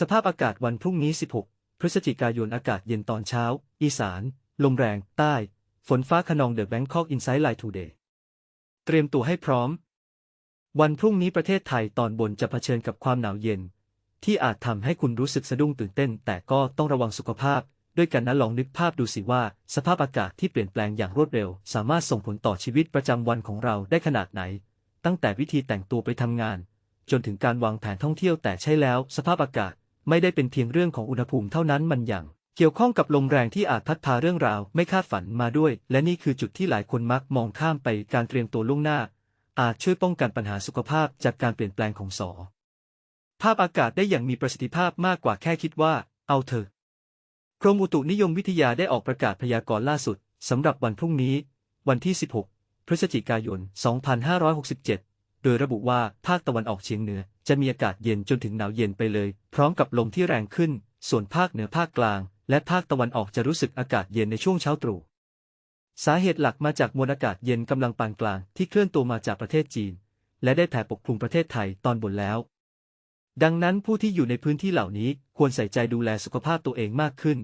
สภาพอากาศวันพรุ่งนี้ 16 พฤศจิกายนอากาศเย็นตอนเช้า อีสาน ลมแรง ใต้ ฝนฟ้าขนองเดอะแบงคอกอินไซด์ไลท์ทูเดย์เตรียมตัวให้พร้อม วันพรุ่งนี้ประเทศไทยตอนบนจะเผชิญกับความหนาวเย็น ที่อาจทำให้คุณรู้สึกสะดุ้งตื่นเต้น แต่ก็ต้องระวังสุขภาพ ด้วยกันนะลองนึกภาพดูสิว่า สภาพอากาศที่เปลี่ยนแปลงอย่างรวดเร็ว สามารถส่งผลต่อชีวิตประจำวันของเราได้ขนาดไหน ตั้งแต่วิธีแต่งตัวไปทำงาน จนถึงการวางแผนท่องเที่ยวแต่ใช่แล้ว สภาพอากาศ ไม่ได้เป็นเพียงเรื่องของอุณหภูมิเท่านั้นมันยังเกี่ยวข้องกับลมแรงที่อาจพัดพาเรื่องราวไม่คาดฝันมาด้วย และนี่คือจุดที่หลายคนมักมองข้ามไปการเตรียมตัวล่วงหน้า อาจช่วยป้องกันปัญหาสุขภาพจากการเปลี่ยนแปลงของสอภาพอากาศได้อย่างมีประสิทธิภาพมากกว่าแค่คิดว่า เอาเถอะกรมอุตุนิยมวิทยาได้ออกประกาศพยากรณ์ล่าสุดสำหรับวันพรุ่งนี้ วันที่ 16 พฤศจิกายน 2567 โดยระบุว่าภาคตะวันออกเฉียงเหนือ จะมีอากาศเย็นจนถึงหนาวเย็นไปเลย พร้อมกับลมที่แรงขึ้น ส่วนภาคเหนือภาคกลาง และภาคตะวันออกจะรู้สึกอากาศเย็นในช่วงเช้าตรู่สาเหตุหลักมาจากมวลอากาศเย็นกำลังปานกลางที่เคลื่อนตัวมาจากประเทศจีน และได้แผ่ปกคลุมประเทศไทยตอนบนแล้ว ดังนั้นผู้ที่อยู่ในพื้นที่เหล่านี้ควรใส่ใจดูแลสุขภาพตัวเองมากขึ้น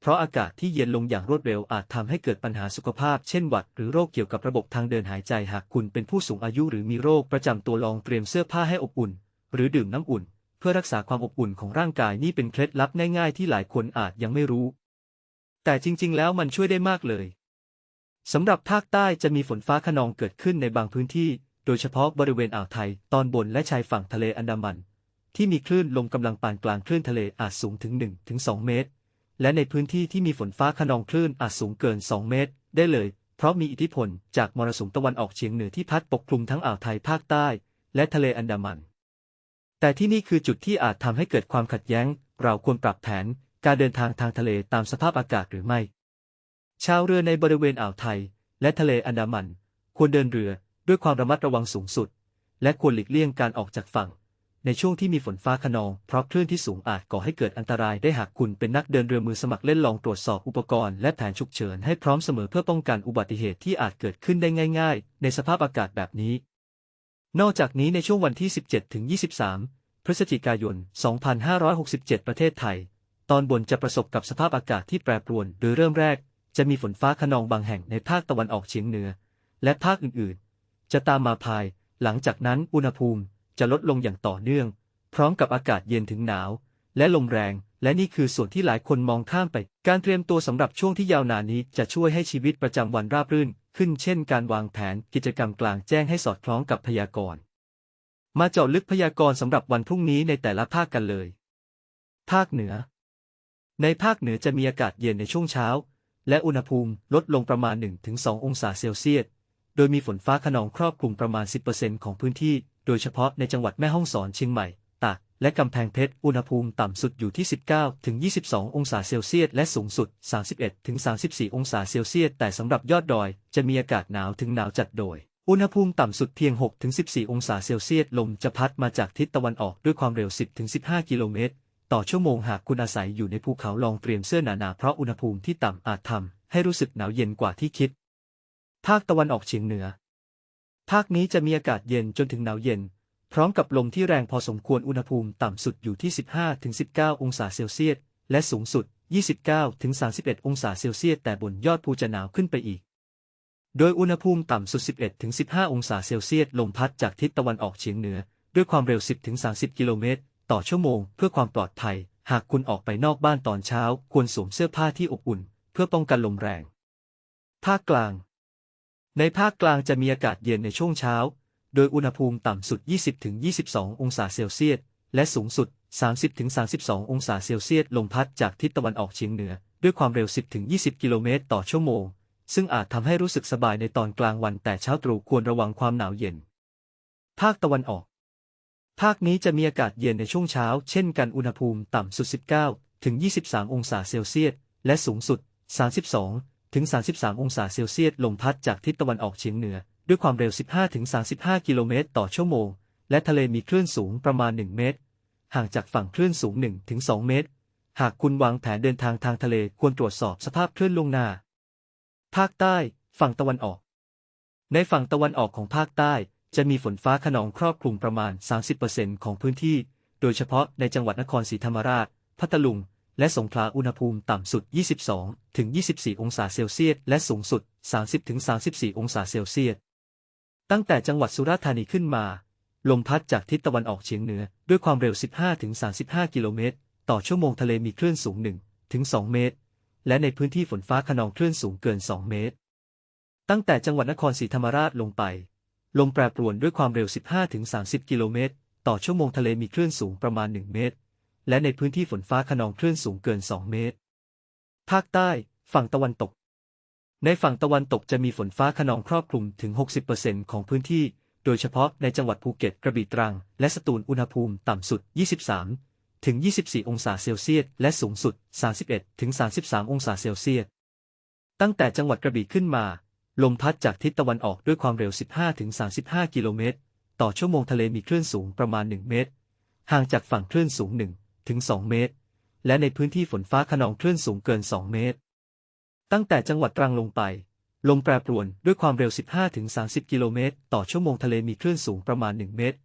เพราะอากาศที่เย็นลงอย่างรวดเร็วอาจทำให้เกิดปัญหาสุขภาพ เช่นหวัดหรือโรคเกี่ยวกับระบบทางเดินหายใจหากคุณเป็นผู้สูงอายุหรือมีโรคประจำตัวลองเตรียมเสื้อผ้าให้อบอุ่น หรือดื่มน้ำอุ่น เพื่อรักษาความอบอุ่นของร่างกายนี่เป็นเคล็ดลับง่ายๆที่หลายคนอาจยังไม่รู้ แต่จริงๆ แล้วมันช่วยได้มากเลยสำหรับภาคใต้จะมีฝนฟ้าขนองเกิดขึ้นในบางพื้นที่ โดยเฉพาะบริเวณอ่าวไทย ตอนบนและชายฝั่งทะเลอันดามัน ที่มีคลื่นลมกำลังปานกลางคลื่นทะเลอาจสูงถึง 1-2 เมตร และในพื้นที่ที่มีฝนฟ้าขนองคลื่นอาจสูงเกิน 2 เมตร ได้เลย เพราะมีอิทธิพลจากมรสุมตะวันออกเฉียงเหนือที่พัดปกคลุมทั้งอ่าวไทยภาคใต้ และทะเลอันดามัน แต่ที่นี่คือจุดที่อาจทำให้เกิดความขัดแย้ง เราควรปรับแผนการเดินทางทางทะเลตามสภาพอากาศหรือไม่ ชาวเรือในบริเวณอ่าวไทย และทะเลอันดามัน ควรเดินเรือด้วยความระมัดระวังสูงสุด และควรหลีกเลี่ยงการออกจากฝั่ง ในช่วงที่มีฝนฟ้าขนอง เพราะคลื่นที่สูงอาจก่อให้เกิดอันตรายได้หากคุณเป็นนักเดินเรือมือสมัครเล่นลองตรวจสอบอุปกรณ์และแผนฉุกเฉินให้พร้อมเสมอเพื่อป้องกันอุบัติเหตุที่อาจเกิดขึ้นได้ง่าย ๆ ในสภาพอากาศแบบนี้ นอกจากนี้ในช่วงวันที่ 17 ถึง 23 พฤศจิกายน 2567 ประเทศไทย ตอนบนจะประสบกับสภาพอากาศที่แปรปรวน โดยเริ่มแรก จะมีฝนฟ้าขนองบางแห่งในภาคตะวันออกเฉียงเหนือ และภาคอื่นๆ จะตามมาภาย หลังจากนั้นอุณหภูมิจะลดลงอย่างต่อเนื่อง พร้อมกับอากาศเย็นถึงหนาว และลมแรง และนี่คือส่วนที่หลายคนมองข้ามไป การเตรียมตัวสำหรับช่วงที่ยาวนานนี้จะช่วยให้ชีวิตประจำวันราบรื่น ขึ้นเช่นการวางแผนกิจกรรมกลางแจ้งให้สอดคล้องกับพยากรณ์ มาเจาะลึกพยากรณ์สำหรับวันพรุ่งนี้ในแต่ละภาคกันเลย ภาคเหนือ ในภาคเหนือจะมีอากาศเย็นในช่วงเช้า และอุณหภูมิลดลงประมาณ 1-2 องศาเซลเซียส โดยมีฝนฟ้าขนองครอบคลุมประมาณ 10%ของพื้นที่ โดยเฉพาะในจังหวัดแม่ฮ่องสอนเชียงใหม่ และกำแพงเพชร อุณหภูมิต่ำสุดอยู่ที่ 19-22 องศาเซลเซียส และสูงสุด 31-34 องศาเซลเซียส แต่สำหรับยอดดอย จะมีอากาศหนาวถึงหนาวจัดโดย อุณหภูมิต่ำสุดเพียง6-14 องศาเซลเซียส ลมจะพัดมาจากทิศตะวันออกด้วยความเร็ว 10-15 กิโลเมตร ต่อชั่วโมงหากคุณอาศัยอยู่ในภูเขาลองเตรียมเสื้อหนาๆ เพราะอุณหภูมิที่ต่ำอาจทำให้รู้สึกหนาวเย็นกว่าที่คิด ภาคตะวันออกเฉียงเหนือ ภาคนี้จะมีอากาศเย็นจนถึงหนาวเย็น พร้อมกับลมที่แรงพอสมควรอุณหภูมิต่ำสุดอยู่ที่ 15-19 องศาเซลเซียส และสูงสุด 29-31 องศาเซลเซียส แต่บนยอดภูจะหนาวขึ้นไปอีก โดยอุณหภูมิต่ำสุด 11-15 องศาเซลเซียส ลมพัดจากทิศตะวันออกเฉียงเหนือ ด้วยความเร็ว 10-30 กิโลเมตร ต่อชั่วโมง เพื่อความปลอดภัย หากคุณออกไปนอกบ้านตอนเช้า ควรสวมเสื้อผ้าที่อบอุ่น เพื่อป้องกันลมแรง ภาคกลาง ในภาคกลางจะมีอากาศเย็นในช่วงเช้า โดยอุณหภูมิต่ำสุด 20-22 องศาเซลเซียส และสูงสุด 30-32 องศาเซลเซียส ลมพัดจากทิศตะวันออกเฉียงเหนือ ด้วยความเร็ว 10-20 กิโลเมตรต่อชั่วโมง ซึ่งอาจทำให้รู้สึกสบายในตอนกลางวันแต่เช้าตรู่ควรระวังความหนาวเย็น ภาคตะวันออก ภาคนี้จะมีอากาศเย็นในช่วงเช้า เช่นกันอุณหภูมิต่ำสุด 19-23 องศาเซลเซียส และสูงสุด 32-33 องศาเซลเซียส ลมพัดจากทิศตะวันออกเฉียงเหนือ ด้วยความเร็ว 15ถึง35 กิโลเมตรต่อชั่วโมง และทะเลมีคลื่นสูงประมาณ 1 เมตร ห่างจากฝั่งคลื่นสูง1ถึง2เมตร หากคุณวางแผนเดินทางทางทะเลควรตรวจสอบสภาพคลื่นล่วงหน้า ภาคใต้ ฝั่งตะวันออก ในฝั่งตะวันออกของภาคใต้ จะมีฝนฟ้าขนองครอบคลุมประมาณ 30%ของพื้นที่ โดยเฉพาะในจังหวัดนครศรีธรรมราช พัทลุงและสงขลาอุณหภูมิต่ำสุด 22ถึง24 องศาเซลเซียส และสูงสุด 30ถึง34 องศาเซลเซียส ตั้งแต่จังหวัดสุราษฎร์ธานีขึ้นมา ลมพัดจากทิศตะวันออกเฉียงเหนือ ด้วยความเร็ว 15ถึง35 กิโลเมตร ต่อชั่วโมงทะเลมีคลื่นสูง1ถึง2เมตร และในพื้นที่ฝนฟ้าขนองคลื่นสูงเกิน 2 เมตร ตั้งแต่จังหวัดนครศรีธรรมราชลงไป ลมแปรปรวนด้วยความเร็ว 15ถึง30 กิโลเมตร ต่อชั่วโมงทะเลมีคลื่นสูงประมาณ 1 เมตร และในพื้นที่ฝนฟ้าขนองคลื่นสูงเกิน 2 เมตร ภาคใต้ ฝั่งตะวันตก ในฝั่งตะวันตกจะมีฝนฟ้าขนองครอบคลุมถึง 60%ของพื้นที่ โดยเฉพาะในจังหวัดภูเก็ต กระบี่ตรัง และสตูล อุณหภูมิต่ำสุด 23 ถึง 24 องศาเซลเซียส และสูงสุด 31 ถึง 33 องศาเซลเซียส ตั้งแต่จังหวัดกระบี่ขึ้นมา ลมพัดจากทิศตะวันออกด้วยความเร็ว 15 ถึง 35 กิโลเมตร ต่อชั่วโมงทะเลมีคลื่นสูงประมาณ 1 เมตร ห่างจากฝั่งคลื่นสูง 1 ถึง 2 เมตร และในพื้นที่ฝนฟ้าขนองคลื่นสูงเกิน 2 เมตร ตั้งแต่จังหวัดตรังลงไป ลมแปรปรวนด้วยความเร็ว 15-30 กิโลเมตร ต่อชั่วโมงทะเลมีคลื่นสูงประมาณ 1 เมตร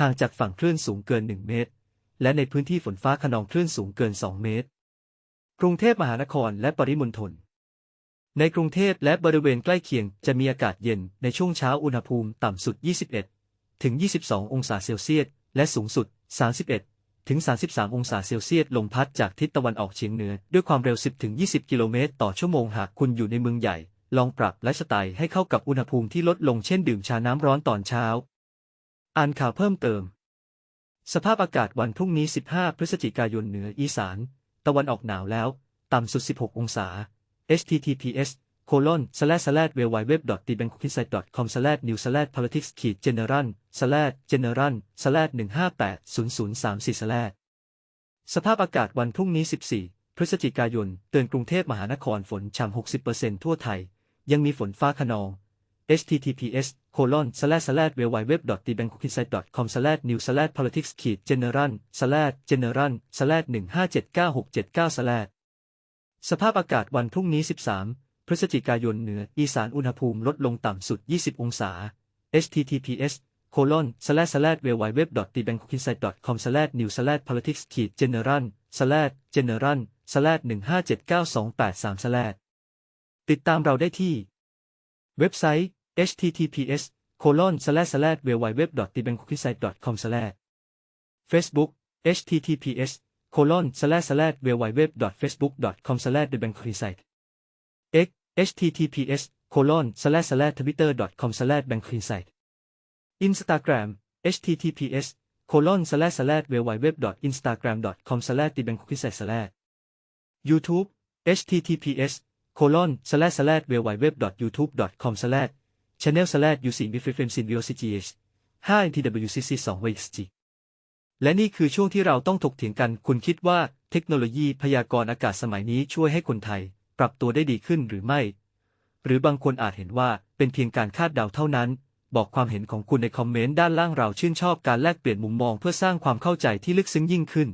ห่างจากฝั่งคลื่นสูงเกิน 1 เมตร และในพื้นที่ฝนฟ้าขนองคลื่นสูงเกิน 2 เมตร กรุงเทพมหานครและปริมณฑลในกรุงเทพและบริเวณใกล้เคียงจะมีอากาศเย็นในช่วงเช้าอุณหภูมิต่ำสุด 21 ถึง 22 องศาเซลเซียส และสูงสุด 31 ถึง 33 องศาเซลเซียสลมพัดจากทิศตะวันออกเฉียงเหนือ ด้วยความเร็ว 10 ถึง 20 กิโลเมตรต่อชั่วโมงหากคุณอยู่ในเมืองใหญ่ ลองปรับไลฟ์สไตล์ให้เข้ากับอุณหภูมิที่ลดลงเช่นดื่มชาน้ำร้อนตอนเช้า อ่านข่าวเพิ่มเติม สภาพอากาศวันพรุ่งนี้ 15 พฤศจิกายนเหนืออีสาน ตะวันออกหนาวแล้ว ต่ำสุด 16 องศา https colon slash slash w w w t b a n k o k i s i t e com slash new slash politics ขีด general slash general slash 158 0034 slash สภาพอากาศวันพรุ่งนี้ 14 พฤศจิกายน เตือนกรุงเทพมหานครฝนช่ำ 60%ทั่วไทย ยังมีฝนฟ้าขนอง https colon slash slash w w w t b a n k o k i s i t e com slash new slash politics ขีด general slash general slash 1579679 slash สภาพอากาศวันพรุ่งนี้ 13 พฤศจิกายนเหนืออีสานอุณหภูมิลดลงต่ำสุด 20 องศา https c o l o n s l a s l a w w e b t b a n k i n s i d e c o m s l a n e w s l a p o l i t i c s g e n e r a l s l a g e n e r a l s l a 1 5 7 9 2 8 3 s l a ติดตามเราได้ที่ เว็บไซต์ https colon slash slash w w w t b a n k o k i s i t e com s l a Facebook https colon slash slash w w w facebook com slash the bank insight x https colon slash slash twitter com slash bank insight Instagram https colon slash slash w w w instagram com slash t bank insight slash YouTube https colon slash slash w w w youtube com slash channel slash uc b f m sin vocgh 5 ntwcc 2 vxg และนี่คือช่วงที่เราต้องถกเถียงกัน คุณคิดว่าเทคโนโลยีพยากรณ์อากาศสมัยนี้ช่วยให้คนไทย ปรับตัวได้ดีขึ้นหรือไม่ หรือบางคนอาจเห็นว่าเป็นเพียงการคาดเดาเท่านั้น บอกความเห็นของคุณในคอมเมนต์ด้านล่างเราชื่นชอบการแลกเปลี่ยนมุมมองเพื่อสร้างความเข้าใจที่ลึกซึ้งยิ่งขึ้น